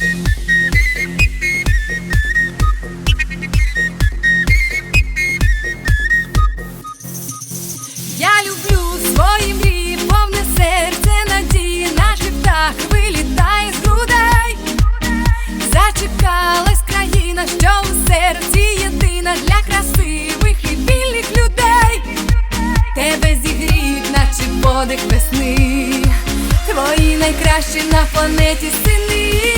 Я люблю свої мрії, серце надії, наші вилітає з грудей, зачекалась країна, що у серці єдина для красивих і вільних людей, тебе зігріють, наче подих весни, твої найкращі на планеті сини.